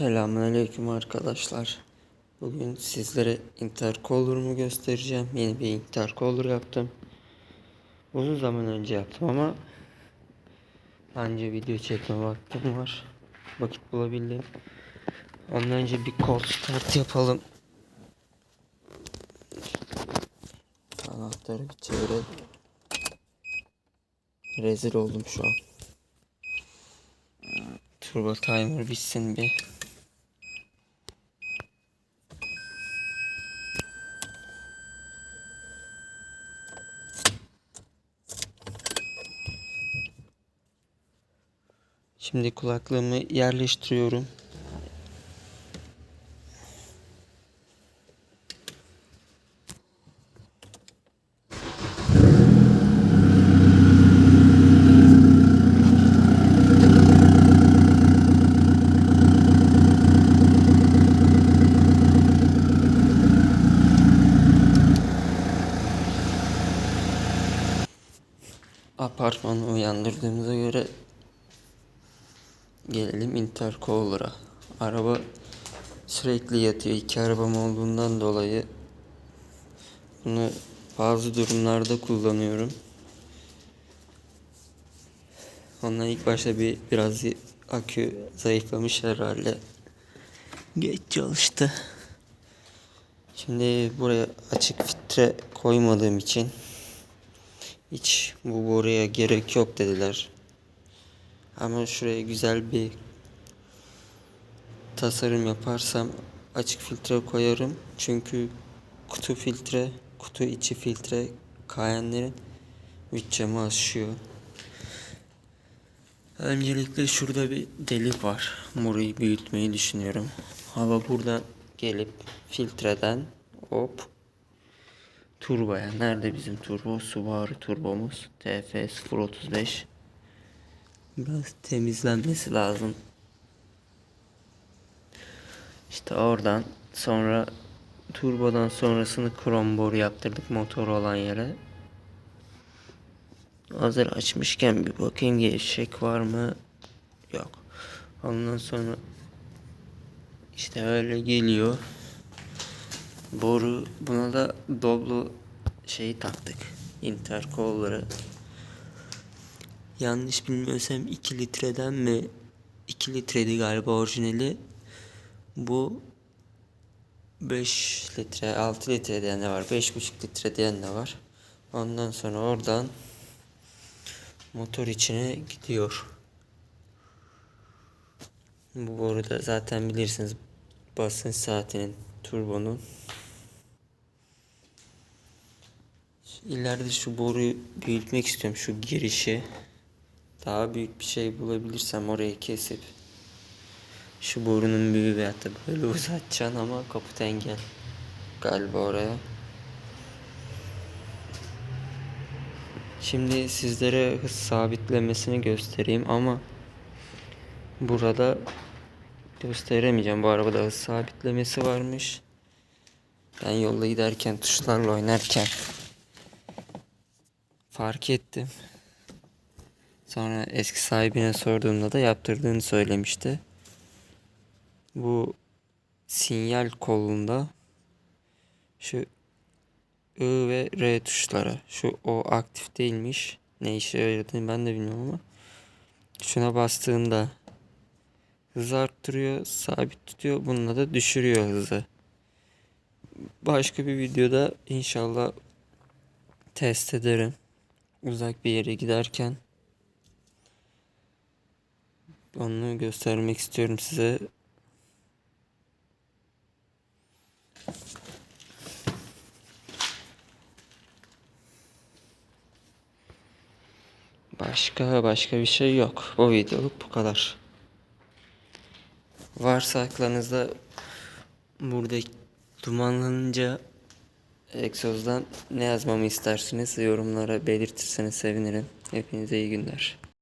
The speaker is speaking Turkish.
Selamünaleyküm arkadaşlar. Bugün sizlere intercooler'ımı göstereceğim. Yeni bir intercooler yaptım. Uzun zaman önce yaptım ama anca video çekme vaktim var. Vakit bulabildim. Ondan önce bir cold start yapalım. Anahtarı bir çevirelim. Rezil oldum şu an. Turbo timer bitsin bir. Şimdi kulaklığımı yerleştiriyorum. Apartmanı uyandırdığımıza göre gelelim intercooler'a. Araba sürekli yatıyor. İki arabam olduğundan dolayı bunu bazı durumlarda kullanıyorum. Ondan ilk başta bir biraz akü zayıflamış herhalde. Geç çalıştı. Şimdi buraya açık filtre koymadığım için hiç bu boruya gerek yok dediler. Ama şuraya güzel bir tasarım yaparsam açık filtre koyarım. Çünkü kutu filtre, kutu içi filtre kayenlerin bütçemi aşıyor. Öncelikle şurada bir delik var. Burayı büyütmeyi düşünüyorum. Hava buradan gelip filtreden hop turboya. Nerede bizim turbo? Subaru turbomuz. TF 035. Biraz temizlenmesi lazım. İşte oradan sonra turbodan sonrasını krom boru yaptırdık motor olan yere. Hazır açmışken bir bakayım gevşek var mı? Yok. Ondan sonra işte öyle geliyor. Boru buna da Doblo şeyi taktık. Intercooler'ı. Yanlış bilmiyorsam 2 litreden mi 2 litreydi galiba orijinali. Bu 5 litre 6 litre diyen de var. 5,5 litre diyen de var. Ondan sonra oradan motor içine gidiyor. Bu boru da zaten bilirsiniz basınç saatinin turbonun İleride şu boruyu büyütmek istiyorum şu girişi. Daha büyük bir şey bulabilirsem orayı kesip şu borunun büyüğü veyahut da böyle uzatacaksın ama kaput engel galiba oraya. Şimdi sizlere hız sabitlemesini göstereyim ama burada gösteremeyeceğim. Bu arabada hız sabitlemesi varmış. Ben yolda giderken tuşlarla oynarken fark ettim. Sonra eski sahibine sorduğumda da yaptırdığını söylemişti. Bu sinyal kolunda şu I ve R tuşları. Şu O aktif değilmiş. Ne işe yaradığını ben de bilmiyorum ama. Şuna bastığında hızı arttırıyor, sabit tutuyor. Bununla da düşürüyor hızı. Başka bir videoda inşallah test ederim. Uzak bir yere giderken onu göstermek istiyorum size. Başka başka bir şey yok. Bu videoluk bu kadar. Varsa aklınızda burada dumanlanınca egzozdan ne yazmamı istersiniz yorumlara belirtirseniz sevinirim. Hepinize iyi günler.